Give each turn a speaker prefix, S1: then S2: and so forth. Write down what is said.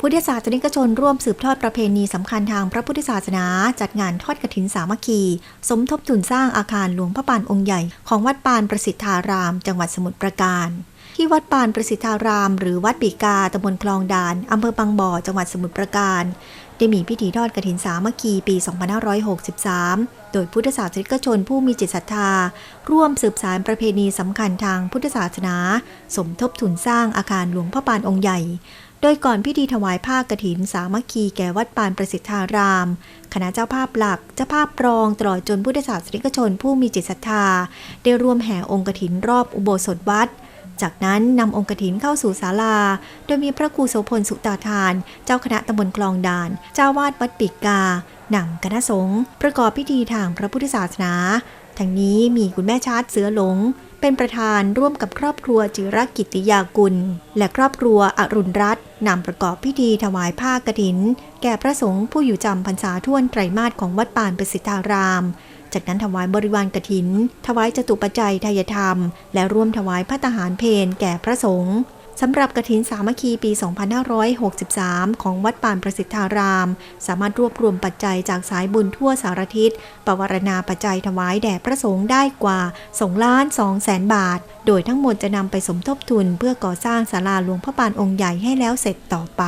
S1: พุทธศาสนิกชนร่วมสืบทอดประเพณีสำคัญทางพระพุทธศาสนา จัดงานทอดกฐินสามัคคี สมทบทุนสร้างอาคารหลวงพระปานองค์ใหญ่ของวัดปานประสิทธาราม จังหวัดสมุทรปราการที่วัดปานประสิทธาราม หรือวัดปีกาตำบลคลองดานอำเภอบางบ่อ จังหวัดสมุทรปราการ ได้มีพิธีทอดกฐินสามัคคีปี 2563 โดยพุทธศาสนิกชนผู้มีจิตศรัทธา ร่วมสืบสารประเพณีสำคัญทางพุทธศาสนา สมทบทุนสร้างอาคารหลวงพระปานองค์ใหญ่ โดยก่อนพิธีถวายผ้ากฐินสามัคคีแก่วัดปานประสิทธาราม คณะเจ้าภาพหลักเจ้าภาพรองตลอดจนพุทธศาสนิกชนผู้มีจิตศรัทธา ได้ร่วมแห่องค์กฐินรอบอุโบสถวัด จากนั้นนำองค์กฐินเข้าสู่ศาลา โดยมีพระครูโสพลสุตาทาน เจ้าคณะตำบลคลองดาน เจ้าวาดวัดปิกกานำคณะสงฆ์ประกอบพิธีทางพระพุทธศาสนา ทั้งนี้มีคุณแม่ชาติเสือหลง เป็นประธานร่วมกับครอบครัวจิรกิติยากุล และครอบครัวอรุณรัตน์นำประกอบพิธีถวายผ้ากฐิน แก่พระสงฆ์ผู้อยู่จำพรรษาท่วนไตรมาสของวัดปานประสิทธาราม จากนั้นถวายบริวารกฐิน ถวายจตุปัจจัยทายธรรม และร่วมถวายพระทหารเพนแก่พระสงฆ์ สำหรับกระถินสามัคคีปี 2563 ของวัดปานประสิทธาราม สามารถรวบรวมปัจจัยจากสายบุญทั่วสารทิศปวารณาปัจจัยถวายแด่พระสงฆ์ได้กว่า2ล้าน2แสนบาท โดยทั้งหมดจะนำไปสมทบทุนเพื่อก่อสร้างศาลาหลวงพระปานองค์ใหญ่ให้แล้วเสร็จต่อไป